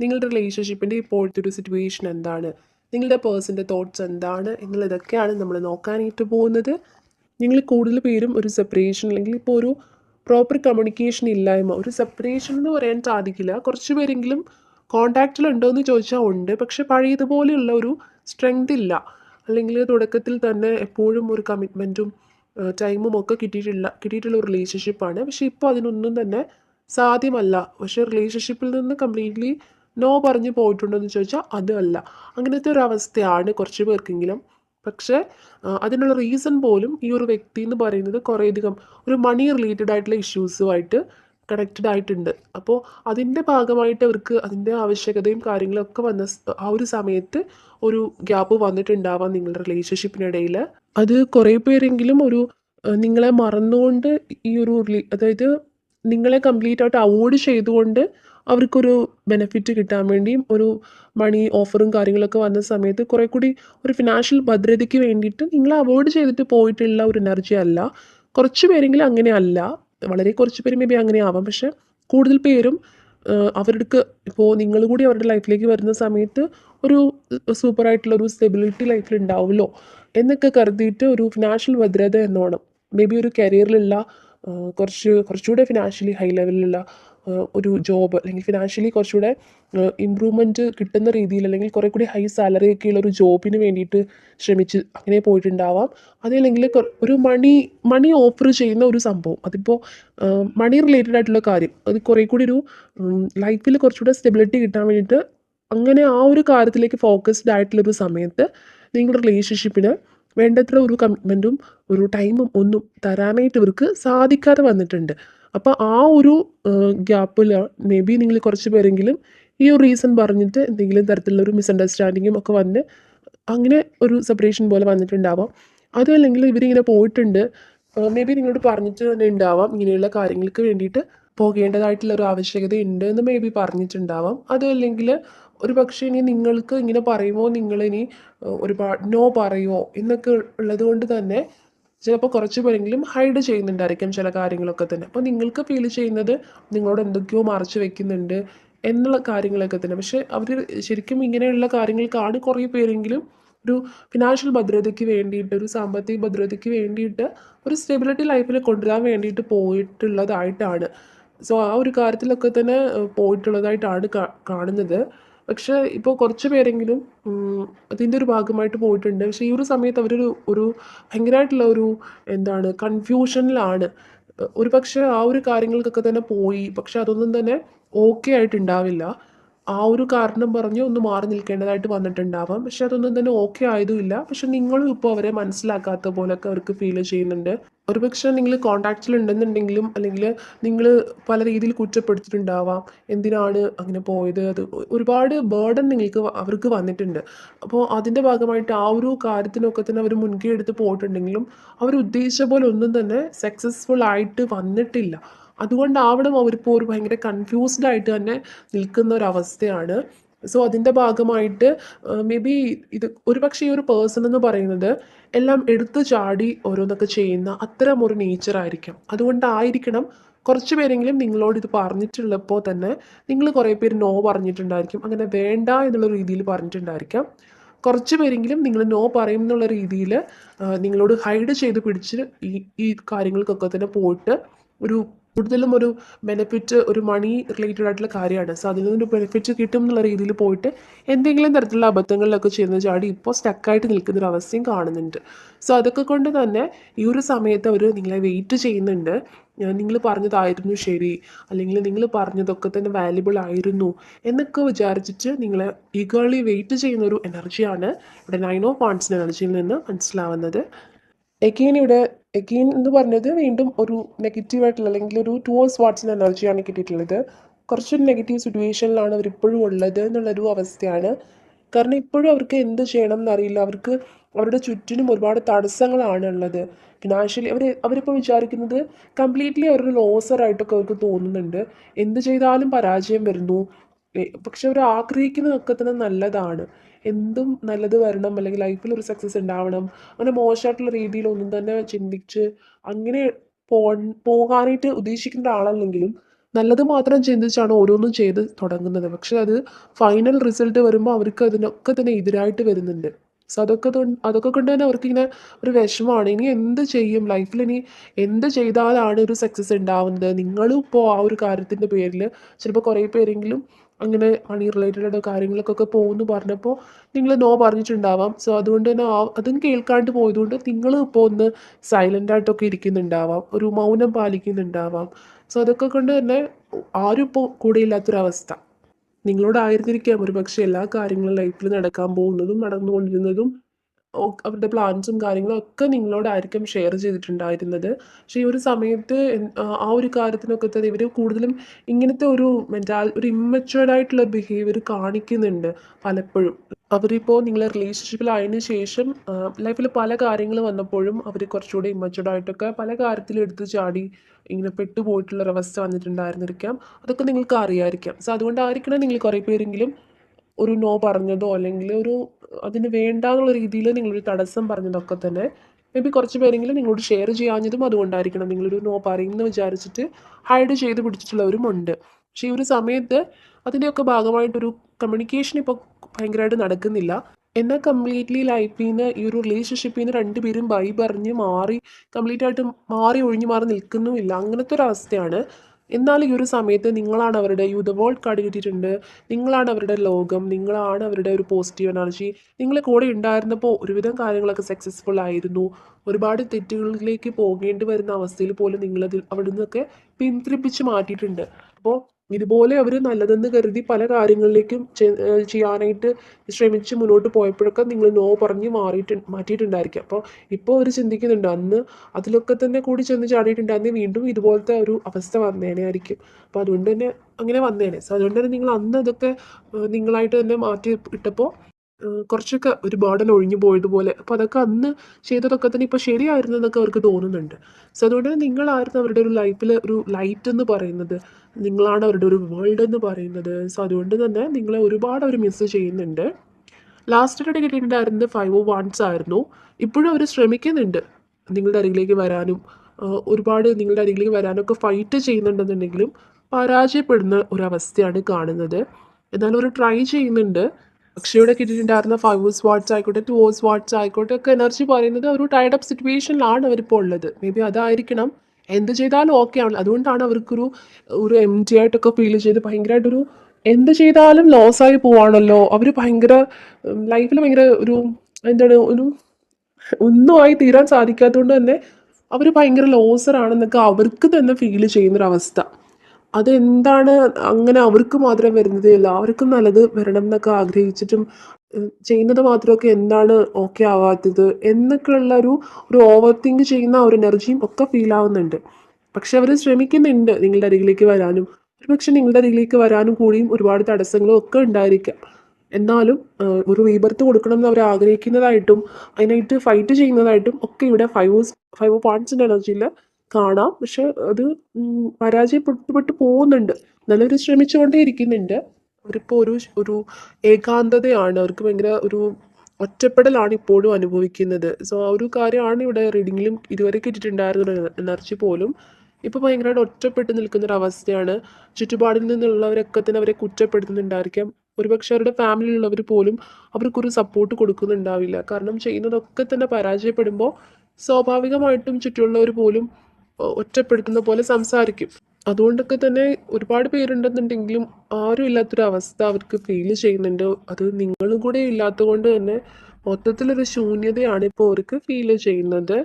നിങ്ങളുടെ റിലേഷൻഷിപ്പിന്റെ ഇപ്പോഴത്തെ ഒരു സിറ്റുവേഷൻ എന്താണ്? നിങ്ങളുടെ പേഴ്സന്റെ തോട്ട്സ് എന്താണ്? എന്നുള്ളതൊക്കെയാണ് നമ്മൾ നോക്കാനായിട്ട് പോകുന്നത്. നിങ്ങൾ കൂടുതൽ പേരും ഒരു സെപ്പറേഷൻ അല്ലെങ്കിൽ ഇപ്പോൾ ഒരു പ്രോപ്പർ കമ്മ്യൂണിക്കേഷൻ ഇല്ലായ്മ ഒരു സെപ്പറേഷൻ എന്ന് പറയാൻ സാധിക്കില്ല. കുറച്ച് പേരെങ്കിലും കോണ്ടാക്റ്റിലുണ്ടോ എന്ന് ചോദിച്ചാൽ ഉണ്ട്. പക്ഷെ പഴയതുപോലെയുള്ള ഒരു സ്ട്രെങ്ത് ഇല്ല. അല്ലെങ്കിൽ തുടക്കത്തിൽ തന്നെ എപ്പോഴും ഒരു കമ്മിറ്റ്മെന്റും ടൈമും ഒക്കെ കിട്ടിയിട്ടുള്ള കിട്ടിയിട്ടുള്ള ഒരു റിലേഷൻഷിപ്പാണ് പക്ഷേ ഇപ്പോൾ അതിനൊന്നും തന്നെ സാധ്യമല്ല. പക്ഷേ റിലേഷൻഷിപ്പിൽ നിന്ന് കംപ്ലീറ്റ്ലി നോ പറഞ്ഞു പോയിട്ടുണ്ടോ എന്ന് ചോദിച്ചാൽ അതുമല്ല അങ്ങനത്തെ ഒരു അവസ്ഥയാണ് കുറച്ച് പേർക്കെങ്കിലും. പക്ഷേ അതിനുള്ള റീസൺ പോലും ഈ ഒരു വ്യക്തി എന്ന് പറയുന്നത് കുറേയധികം ഒരു മണി റിലേറ്റഡ് ആയിട്ടുള്ള ഇഷ്യൂസുമായിട്ട് കണക്റ്റഡ് ആയിട്ടുണ്ട്. അപ്പോൾ അതിന്റെ ഭാഗമായിട്ട് അവർക്ക് അതിന്റെ ആവശ്യകതയും കാര്യങ്ങളൊക്കെ വന്ന ആ ഒരു സമയത്ത് ഒരു ഗ്യാപ്പ് വന്നിട്ടുണ്ടാവാം നിങ്ങളുടെ റിലേഷൻഷിപ്പിനിടയിൽ അത് കുറേ പേരെങ്കിലും ഒരു നിങ്ങളെ മറന്നുകൊണ്ട് ഈ ഒരു അതായത് നിങ്ങളെ കംപ്ലീറ്റ് ആയിട്ട് അവോയ്ഡ് ചെയ്തുകൊണ്ട് അവർക്കൊരു ബെനിഫിറ്റ് കിട്ടാൻ വേണ്ടിയും ഒരു മണി ഓഫറും കാര്യങ്ങളൊക്കെ വന്ന സമയത്ത് കുറേ കൂടി ഒരു ഫിനാൻഷ്യൽ ഭദ്രതയ്ക്ക് വേണ്ടിയിട്ട് നിങ്ങൾ അവോയ്ഡ് ചെയ്തിട്ട് പോയിട്ടുള്ള ഒരു എനർജി അല്ല. കുറച്ച് പേരെങ്കിലും അങ്ങനെ അല്ല. വളരെ കുറച്ച് പേര് മേ ബി അങ്ങനെ ആവാം. പക്ഷെ കൂടുതൽ പേരും അവർക്ക് ഇപ്പോൾ നിങ്ങൾ കൂടി അവരുടെ ലൈഫിലേക്ക് വരുന്ന സമയത്ത് ഒരു സൂപ്പർ ആയിട്ടുള്ള ഒരു സ്റ്റെബിലിറ്റി ലൈഫിൽ ഉണ്ടാവുമല്ലോ എന്നൊക്കെ കരുതിയിട്ട് ഒരു ഫിനാൻഷ്യൽ ഭദ്രത എന്നോണം. മേ ബി ഒരു കരിയറിലുള്ള കുറച്ച് കുറച്ചുകൂടെ ഫിനാൻഷ്യലി ഹൈ ലെവലിലുള്ള ഒരു ജോബ് അല്ലെങ്കിൽ ഫിനാൻഷ്യലി കുറച്ചുകൂടെ ഇമ്പ്രൂവ്മെന്റ് കിട്ടുന്ന രീതിയിൽ അല്ലെങ്കിൽ കുറേ കൂടി ഹൈ സാലറി ഒക്കെയുള്ള ഒരു ജോബിന് വേണ്ടിയിട്ട് ശ്രമിച്ച് അങ്ങനെ പോയിട്ടുണ്ടാവാം. അതല്ലെങ്കിൽ ഒരു മണി മണി ഓഫർ ചെയ്യുന്ന ഒരു സംഭവം. അതിപ്പോൾ മണി റിലേറ്റഡ് ആയിട്ടുള്ള കാര്യം. അത് കുറേ കൂടി ഒരു ലൈഫിൽ കുറച്ചുകൂടെ സ്റ്റെബിലിറ്റി കിട്ടാൻ വേണ്ടിയിട്ട് അങ്ങനെ ആ ഒരു കാര്യത്തിലേക്ക് ഫോക്കസ്ഡ് ആയിട്ടുള്ളൊരു സമയത്ത് നിങ്ങളുടെ റിലേഷൻഷിപ്പിന് വേണ്ടത്ര ഒരു കമ്മിറ്റ്മെന്റും ഒരു ടൈമും ഒന്നും തരാനായിട്ട് ഇവർക്ക് സാധിക്കാതെ വന്നിട്ടുണ്ട്. അപ്പോൾ ആ ഒരു ഗ്യാപ്പിൽ മേ ബി നിങ്ങൾ കുറച്ച് പേരെങ്കിലും ഈ ഒരു റീസൺ പറഞ്ഞിട്ട് എന്തെങ്കിലും തരത്തിലുള്ള ഒരു മിസ്അണ്ടർസ്റ്റാൻഡിങ്ങും ഒക്കെ വന്ന് അങ്ങനെ ഒരു സെപ്പറേഷൻ പോലെ വന്നിട്ടുണ്ടാവാം. അതുമല്ലെങ്കിൽ ഇവരിങ്ങനെ പോയിട്ടുണ്ട് മേ ബി നിങ്ങളോട് പറഞ്ഞിട്ട് തന്നെ ഉണ്ടാവാം ഇങ്ങനെയുള്ള കാര്യങ്ങൾക്ക് വേണ്ടിയിട്ട് പോകേണ്ടതായിട്ടുള്ള ഒരു ആവശ്യകത ഉണ്ട് എന്ന് മേ ബി പറഞ്ഞിട്ടുണ്ടാവാം. അതും അല്ലെങ്കിൽ ഒരു പക്ഷേ ഇനി നിങ്ങൾക്ക് ഇങ്ങനെ പറയുമോ? നിങ്ങളിനി ഇനി ഒരുപാട് നോ പറയുമോ? എന്നൊക്കെ ഉള്ളത് കൊണ്ട് തന്നെ ചിലപ്പോൾ കുറച്ച് പേരെങ്കിലും ഹൈഡ് ചെയ്യുന്നുണ്ടായിരിക്കും ചില കാര്യങ്ങളൊക്കെ തന്നെ. അപ്പോൾ നിങ്ങൾക്ക് ഫീൽ ചെയ്യുന്നത് നിങ്ങളോട് എന്തൊക്കെയോ മറച്ചു വെക്കുന്നുണ്ട് എന്നുള്ള കാര്യങ്ങളൊക്കെ തന്നെ. പക്ഷേ അവർ ശരിക്കും ഇങ്ങനെയുള്ള കാര്യങ്ങൾക്കാണ് കുറേ പേരെങ്കിലും ഒരു ഫിനാൻഷ്യൽ ഭദ്രതയ്ക്ക് വേണ്ടിയിട്ട് ഒരു സാമ്പത്തിക ഭദ്രതയ്ക്ക് വേണ്ടിയിട്ട് ഒരു സ്റ്റെബിലിറ്റി ലൈഫിൽ കൊണ്ടുവരാൻ വേണ്ടിയിട്ട് പോയിട്ടുള്ളതായിട്ടാണ്. സോ ആ ഒരു കാര്യത്തിലൊക്കെ തന്നെ പോയിട്ടുള്ളതായിട്ടാണ് കാണുന്നത്. പക്ഷേ ഇപ്പോൾ കുറച്ച് പേരെങ്കിലും അതിന്റെ ഒരു ഭാഗമായിട്ട് പോയിട്ടുണ്ട്. പക്ഷേ ഈ ഒരു സമയത്ത് അവരൊരു ഒരു ഭയങ്കരമായിട്ടുള്ള ഒരു എന്താണ് കൺഫ്യൂഷനിലാണ് ഒരു പക്ഷേ ആ ഒരു കാര്യങ്ങൾക്കൊക്കെ തന്നെ പോയി. പക്ഷെ അതൊന്നും തന്നെ ഓക്കെ ആയിട്ടുണ്ടാവില്ല. ആ ഒരു കാരണം പറഞ്ഞ് ഒന്ന് മാറി നിൽക്കേണ്ടതായിട്ട് വന്നിട്ടുണ്ടാവാം. പക്ഷെ അതൊന്നും തന്നെ ഓക്കെ ആയതുമില്ല. പക്ഷെ നിങ്ങളും ഇപ്പോൾ അവരെ മനസ്സിലാക്കാത്ത പോലൊക്കെ അവർക്ക് ഫീൽ ചെയ്യുന്നുണ്ട്. ഒരുപക്ഷെ നിങ്ങൾ കോണ്ടാക്റ്റിൽ ഉണ്ടെന്നുണ്ടെങ്കിലും അല്ലെങ്കിൽ നിങ്ങൾ പല രീതിയിൽ കുറ്റപ്പെടുത്തിയിട്ടുണ്ടാവാം. എന്തിനാണ് അങ്ങനെ പോയത്? അത് ഒരുപാട് ബേർഡൻ നിങ്ങൾക്ക് അവർക്ക് വന്നിട്ടുണ്ട്. അപ്പോൾ അതിന്റെ ഭാഗമായിട്ട് ആ ഒരു കാര്യത്തിനൊക്കെ തന്നെ അവർ മുൻകൈ എടുത്ത് പോയിട്ടുണ്ടെങ്കിലും അവർ ഉദ്ദേശിച്ച പോലെ ഒന്നും തന്നെ സക്സസ്ഫുൾ ആയിട്ട് വന്നിട്ടില്ല. അതുകൊണ്ടാവണം അവരിപ്പോൾ ഒരു ഭയങ്കര കൺഫ്യൂസ്ഡ് ആയിട്ട് തന്നെ നിൽക്കുന്ന ഒരു അവസ്ഥയാണ്. സോ അതിന്റെ ഭാഗമായിട്ട് മേ ബി ഇത് ഒരുപക്ഷെ ഈ ഒരു പേഴ്സൺ എന്ന് പറയുന്നത് എല്ലാം എടുത്തു ചാടി ഓരോന്നൊക്കെ ചെയ്യുന്ന അത്തരം ഒരു നേച്ചർ ആയിരിക്കും. അതുകൊണ്ടായിരിക്കണം കുറച്ച് പേരെങ്കിലും നിങ്ങളോട് ഇത് പറഞ്ഞിട്ടുള്ളപ്പോൾ തന്നെ നിങ്ങൾ കുറേ പേര് നോ പറഞ്ഞിട്ടുണ്ടായിരിക്കും. അങ്ങനെ വേണ്ട എന്നുള്ള രീതിയിൽ പറഞ്ഞിട്ടുണ്ടായിരിക്കാം. കുറച്ച് പേരെങ്കിലും നിങ്ങൾ നോ പറയും എന്നുള്ള രീതിയിൽ നിങ്ങളോട് ഹൈഡ് ചെയ്ത് പിടിച്ച് ഈ ഈ കാര്യങ്ങൾക്കൊക്കെ തന്നെ പോയിട്ട് ഒരു കൂടുതലും ഒരു ബെനിഫിറ്റ് ഒരു മണി റിലേറ്റഡ് ആയിട്ടുള്ള കാര്യമാണ്. സോ അതിൽ നിന്നൊരു ബെനിഫിറ്റ് കിട്ടും എന്നുള്ള രീതിയിൽ പോയിട്ട് എന്തെങ്കിലും തരത്തിലുള്ള അബദ്ധങ്ങളിലൊക്കെ ചെയ്യുന്ന ചാടി ഇപ്പോൾ സ്റ്റക്കായിട്ട് നിൽക്കുന്ന ഒരു അവസ്ഥയും കാണുന്നുണ്ട്. സോ അതൊക്കെ കൊണ്ട് തന്നെ ഈ ഒരു സമയത്ത് അവർ നിങ്ങളെ വെയിറ്റ് ചെയ്യുന്നുണ്ട്. നിങ്ങൾ പറഞ്ഞതായിരുന്നു ശരി. അല്ലെങ്കിൽ നിങ്ങൾ പറഞ്ഞതൊക്കെ തന്നെ വാല്യുബിൾ ആയിരുന്നു എന്നൊക്കെ വിചാരിച്ചിട്ട് നിങ്ങളെ ഈഗേളി വെയിറ്റ് ചെയ്യുന്ന ഒരു എനർജിയാണ് ഇവിടെ നൈൻ ഓഫ് വാൺസിന്റെ എനർജിയിൽ നിന്ന് മനസ്സിലാവുന്നത്. ഇവിടെ എഗെയിൻ എന്ന് പറഞ്ഞത് വീണ്ടും ഒരു നെഗറ്റീവ് ആയിട്ടുള്ള അല്ലെങ്കിൽ ഒരു ടുവേഴ്സ് വാട്സിന്റെ എനർജിയാണ് കിട്ടിയിട്ടുള്ളത്. കുറച്ചൊരു നെഗറ്റീവ് സിറ്റുവേഷനിലാണ് അവർ ഇപ്പോഴും ഉള്ളത് എന്നുള്ളൊരു അവസ്ഥയാണ്. കാരണം ഇപ്പോഴും അവർക്ക് എന്ത് ചെയ്യണം എന്നറിയില്ല. അവർക്ക് അവരുടെ ചുറ്റിനും ഒരുപാട് തടസ്സങ്ങളാണ് ഉള്ളത്. ഫിനാൻഷ്യലി അവർ അവരിപ്പോൾ വിചാരിക്കുന്നത് കംപ്ലീറ്റ്ലി അവരൊരു ലോസറായിട്ടൊക്കെ അവർക്ക് തോന്നുന്നുണ്ട്. എന്ത് ചെയ്താലും പരാജയം വരുന്നു. പക്ഷെ അവർ ആഗ്രഹിക്കുന്നതൊക്കെ തന്നെ നല്ലതാണ്. എന്തും നല്ലത് വരണം അല്ലെങ്കിൽ ലൈഫിൽ ഒരു സക്സസ് ഉണ്ടാവണം. അങ്ങനെ മോശമായിട്ടുള്ള രീതിയിലൊന്നും തന്നെ ചിന്തിച്ച് അങ്ങനെ പോ പോകാനായിട്ട് ഉദ്ദേശിക്കുന്ന ആളല്ലെങ്കിലും നല്ലത് മാത്രം ചിന്തിച്ചാണ് ഓരോന്നും ചെയ്ത് തുടങ്ങുന്നത്. പക്ഷെ അത് ഫൈനൽ റിസൾട്ട് വരുമ്പോൾ അവർക്ക് അതിനൊക്കെ തന്നെ എതിരായിട്ട് വരുന്നുണ്ട്. സോ അതൊക്കെ അതൊക്കെ കൊണ്ട് തന്നെ അവർക്ക് ഇങ്ങനെ ഒരു വിഷമമാണ്. ഇനി എന്ത് ചെയ്യും? ലൈഫിൽ ഇനി എന്ത് ചെയ്താലാണ് ഒരു സക്സസ് ഉണ്ടാവുന്നത്? നിങ്ങളും ഇപ്പോൾ ആ ഒരു കാര്യത്തിന്റെ പേരിൽ ചിലപ്പോൾ കുറേ പേരെങ്കിലും അങ്ങനെ മണി റിലേറ്റഡ് കാര്യങ്ങൾക്കൊക്കെ പോകുമെന്ന് പറഞ്ഞപ്പോൾ നിങ്ങൾ നോ പറഞ്ഞിട്ടുണ്ടാവാം. സോ അതുകൊണ്ട് തന്നെ അതും കേൾക്കാണ്ട് പോയതുകൊണ്ട് നിങ്ങൾ ഇപ്പോൾ ഒന്ന് സൈലന്റ് ആയിട്ടൊക്കെ ഇരിക്കുന്നുണ്ടാവാം. ഒരു മൗനം പാലിക്കുന്നുണ്ടാവാം. സോ അതൊക്കെ കൊണ്ട് തന്നെ ആരും ഇപ്പോൾ കൂടെ ഇല്ലാത്തൊരവസ്ഥ. നിങ്ങളോടായിരുന്നിരിക്കാം ഒരു പക്ഷേ എല്ലാ കാര്യങ്ങളും ലൈഫിൽ നടക്കാൻ പോകുന്നതും നടന്നുകൊണ്ടിരുന്നതും അവരുടെ പ്ലാൻസും കാര്യങ്ങളും ഒക്കെ നിങ്ങളോടായിരിക്കും ഷെയർ ചെയ്തിട്ടുണ്ടായിരുന്നത്. പക്ഷേ ഈ ഒരു സമയത്ത് ആ ഒരു കാര്യത്തിനൊക്കെ തന്നെ ഇവർ കൂടുതലും ഇങ്ങനത്തെ ഒരു മെന്റാൽ ഒരു ഇമ്മച്ചുവേർഡായിട്ടുള്ള ബിഹേവിയർ കാണിക്കുന്നുണ്ട് പലപ്പോഴും. അവരിപ്പോൾ നിങ്ങളെ റിലേഷൻഷിപ്പിലായതിനു ശേഷം ലൈഫിൽ പല കാര്യങ്ങൾ വന്നപ്പോഴും അവർ കുറച്ചുകൂടി ഇമ്മച്ചുവേർഡായിട്ടൊക്കെ പല കാര്യത്തിലും എടുത്ത് ചാടി ഇങ്ങനെ പെട്ടുപോയിട്ടുള്ള അവസ്ഥ വന്നിട്ടുണ്ടായിരുന്നിരിക്കാം. അതൊക്കെ നിങ്ങൾക്ക് അറിയാമായിരിക്കാം സോ അതുകൊണ്ടായിരിക്കണം നിങ്ങൾ കുറേ പേരെങ്കിലും ഒരു നോ പറഞ്ഞതോ അല്ലെങ്കിൽ ഒരു അതിന് വേണ്ടാന്നുള്ള രീതിയിൽ നിങ്ങളൊരു തടസ്സം പറഞ്ഞതൊക്കെ തന്നെ മേ ബി കുറച്ച് പേരെങ്കിലും നിങ്ങളോട് ഷെയർ ചെയ്യാഞ്ഞതും അതുകൊണ്ടായിരിക്കണം നിങ്ങളൊരു നോ പറയുമെന്ന് വിചാരിച്ചിട്ട് ഹൈഡ് ചെയ്ത് പിടിച്ചിട്ടുള്ളവരും ഉണ്ട്. പക്ഷേ ഈ ഒരു സമയത്ത് അതിന്റെയൊക്കെ ഭാഗമായിട്ടൊരു കമ്മ്യൂണിക്കേഷൻ ഇപ്പോൾ ഭയങ്കരമായിട്ട് നടക്കുന്നില്ല. എന്നാൽ കംപ്ലീറ്റ്ലി ലൈഫിൽ നിന്ന് ഈ ഒരു റിലേഷൻഷിപ്പിൽ നിന്ന് രണ്ടുപേരും ബൈ പറഞ്ഞ് മാറി കംപ്ലീറ്റ് ആയിട്ട് മാറി ഒഴിഞ്ഞു മാറി നിൽക്കുന്നുമില്ല. അങ്ങനത്തെ ഒരു അവസ്ഥയാണ്. എന്നാൽ ഈ ഒരു സമയത്ത് നിങ്ങളാണ് അവരുടെ യു ദ വേൾഡ് കാർഡ് കിട്ടിയിട്ടുണ്ട്. നിങ്ങളാണ് അവരുടെ ലോകം നിങ്ങളാണ് അവരുടെ ഒരു പോസിറ്റീവ് എനർജി നിങ്ങളെ കൂടെ ഉണ്ടായിരുന്നപ്പോൾ ഒരുവിധം കാര്യങ്ങളൊക്കെ സക്സസ്ഫുൾ ആയിരുന്നു. ഒരുപാട് തെറ്റുകളിലേക്ക് പോകേണ്ടി വരുന്ന അവസ്ഥയിൽ പോലും നിങ്ങളതിൽ അവിടെ നിന്നൊക്കെ പിന്തിരിപ്പിച്ച് മാറ്റിയിട്ടുണ്ട്. അപ്പോൾ ഇതുപോലെ അവർ നല്ലതെന്ന് കരുതി പല കാര്യങ്ങളിലേക്കും ചെയ്യാനായിട്ട് ശ്രമിച്ച് മുന്നോട്ട് പോയപ്പോഴൊക്കെ നിങ്ങൾ നോ പറഞ്ഞ് മാറിയിട്ട് മാറ്റിയിട്ടുണ്ടായിരിക്കും. അപ്പോൾ ഇപ്പോൾ അവർ ചിന്തിക്കുന്നുണ്ട് അന്ന് അതിലൊക്കെ തന്നെ കൂടി ചെന്ന് ചാടിയിട്ടുണ്ടായിരുന്നെങ്കിൽ വീണ്ടും ഇതുപോലത്തെ ഒരു അവസ്ഥ വന്നേനെ ആയിരിക്കും. അപ്പോൾ അതുകൊണ്ട് തന്നെ അങ്ങനെ വന്നേനെ. സോ അതുകൊണ്ട് തന്നെ നിങ്ങൾ അന്ന് അതൊക്കെ നിങ്ങളായിട്ട് തന്നെ മാറ്റി ഇട്ടപ്പോൾ കുറച്ചൊക്കെ ഒരു ബേർഡൻ ഒഴിഞ്ഞു പോയതുപോലെ. അപ്പോൾ അതൊക്കെ അന്ന് ചെയ്തതൊക്കെ തന്നെ ഇപ്പോൾ ശരിയായിരുന്നു എന്നൊക്കെ അവർക്ക് തോന്നുന്നുണ്ട്. സോ അതുകൊണ്ട് തന്നെ നിങ്ങളായിരുന്നു അവരുടെ ഒരു ലൈഫിൽ ഒരു ലൈറ്റ് എന്ന് പറയുന്നത്. നിങ്ങളാണ് അവരുടെ ഒരു വേൾഡ് എന്ന് പറയുന്നത്. സോ അതുകൊണ്ട് തന്നെ നിങ്ങളെ ഒരുപാട് അവർ മിസ് ചെയ്യുന്നുണ്ട്. ലാസ്റ്റ് ഡേ കിട്ടിയിട്ടുണ്ടായിരുന്നത് ഫൈവ് ഓ വൺസ് ആയിരുന്നു. ഇപ്പോഴും അവർ ശ്രമിക്കുന്നുണ്ട്. നിങ്ങളുടെ അരികിലേക്ക് വരാനും ഒരുപാട് നിങ്ങളുടെ അരികിലേക്ക് വരാനൊക്കെ ഫൈറ്റ് ചെയ്യുന്നുണ്ടെന്നുണ്ടെങ്കിലും പരാജയപ്പെടുന്ന ഒരവസ്ഥയാണ് കാണുന്നത്. എന്നാലും അവർ ട്രൈ ചെയ്യുന്നുണ്ട്. അക്ഷയുടെ കിട്ടിയിട്ടുണ്ടായിരുന്ന ഫൈവ് വാട്ട്സ് ആയിക്കോട്ടെ ടു ഓസ് വാട്ട്സ് ആയിക്കോട്ടെ ഒക്കെ എനർജി പറയുന്നത് ഒരു ടൈഡ് അപ്പ് സിറ്റുവേഷനിലാണ് അവരിപ്പോൾ ഉള്ളത്. മേ ബി അതായിരിക്കണം. എന്ത് ചെയ്താലും ഓക്കെ ആണ്. അതുകൊണ്ടാണ് അവർക്കൊരു ഒരു എം ടി ആയിട്ടൊക്കെ ഫീൽ ചെയ്ത് ഭയങ്കരമായിട്ടൊരു എന്ത് ചെയ്താലും ലോസായി പോവാണല്ലോ. അവർ ഭയങ്കര ലൈഫിൽ ഭയങ്കര ഒരു എന്താണ് ഒരു ഒന്നുമായി തീരാൻ സാധിക്കാത്തതുകൊണ്ട് തന്നെ അവർ ഭയങ്കര ലോസറാണെന്നൊക്കെ അവർക്ക് തന്നെ ഫീൽ ചെയ്യുന്നൊരവസ്ഥ അതെന്താണ് അങ്ങനെ അവർക്ക് മാത്രം വരുന്നത്? എല്ലാവർക്കും നല്ലത് വരണം എന്നൊക്കെ ആഗ്രഹിച്ചിട്ടും ചെയ്യുന്നത് മാത്രമൊക്കെ എന്താണ് ഓക്കെ ആവാത്തത് എന്നൊക്കെയുള്ള ഒരു ഒരു ഓവർ തിങ്ക് ചെയ്യുന്ന ഒരു എനർജിയും ഒക്കെ ഫീൽ ആവുന്നുണ്ട്. പക്ഷെ അവർ ശ്രമിക്കുന്നുണ്ട് നിങ്ങളുടെ അരികിലേക്ക് വരാനും. ഒരുപക്ഷെ നിങ്ങളുടെ അരികിലേക്ക് വരാനും കൂടിയും ഒരുപാട് തടസ്സങ്ങളും ഒക്കെ ഉണ്ടായിരിക്കാം. എന്നാലും ഒരു റീബർത്ത് കൊടുക്കണം എന്ന് അവർ ആഗ്രഹിക്കുന്നതായിട്ടും അതിനായിട്ട് ഫൈറ്റ് ചെയ്യുന്നതായിട്ടും ഒക്കെ ഇവിടെ ഫൈവ് ഫൈവ് പോയിന്റ്സിന്റെ എനർജിയിൽ കാണാം. പക്ഷെ അത് പരാജയപ്പെട്ടുപെട്ട് പരാജയപ്പെട്ടു പോകുന്നുണ്ട്. അവർ ശ്രമിച്ചുകൊണ്ടേ ഇരിക്കുന്നുണ്ട് അവരിപ്പോൾ ഒരു ഒരു ഏകാന്തതയാണ്. അവർക്ക് ഭയങ്കര ഒരു ഒറ്റപ്പെടലാണ് ഇപ്പോഴും അനുഭവിക്കുന്നത്. സോ ആ ഒരു കാര്യമാണ് ഇവിടെ റീഡിങ്ങിലും ഇതുവരെ കിട്ടിയിട്ടുണ്ടായിരുന്ന എനർജി പോലും ഇപ്പോൾ ഭയങ്കരമായിട്ട് ഒറ്റപ്പെട്ട് നിൽക്കുന്ന അവസ്ഥയാണ്. ചുറ്റുപാടിൽ നിന്നുള്ളവരൊക്കെ തന്നെ അവരെ കുറ്റപ്പെടുത്തുന്നുണ്ടായിരിക്കാം. ഒരുപക്ഷെ അവരുടെ ഫാമിലിയിലുള്ളവർ പോലും അവർക്കൊരു സപ്പോർട്ട് കൊടുക്കുന്നുണ്ടാവില്ല. കാരണം ചെയ്യുന്നതൊക്കെ തന്നെ പരാജയപ്പെടുമ്പോൾ സ്വാഭാവികമായിട്ടും ചുറ്റുമുള്ളവർ പോലും ഒറ്റപ്പെടുത്തുന്ന പോലെ സംസാരിക്കും. അതുകൊണ്ടൊക്കെ തന്നെ ഒരുപാട് പേരുണ്ടെന്നുണ്ടെങ്കിലും ആരും ഇല്ലാത്തൊരു അവസ്ഥ അവർക്ക് ഫീൽ ചെയ്യുന്നുണ്ട്. അത് നിങ്ങളും കൂടെ ഇല്ലാത്തത് കൊണ്ട് തന്നെ മൊത്തത്തിലൊരു ശൂന്യതയാണ് ഇപ്പോൾ അവർക്ക് ഫീൽ ചെയ്യുന്നത്.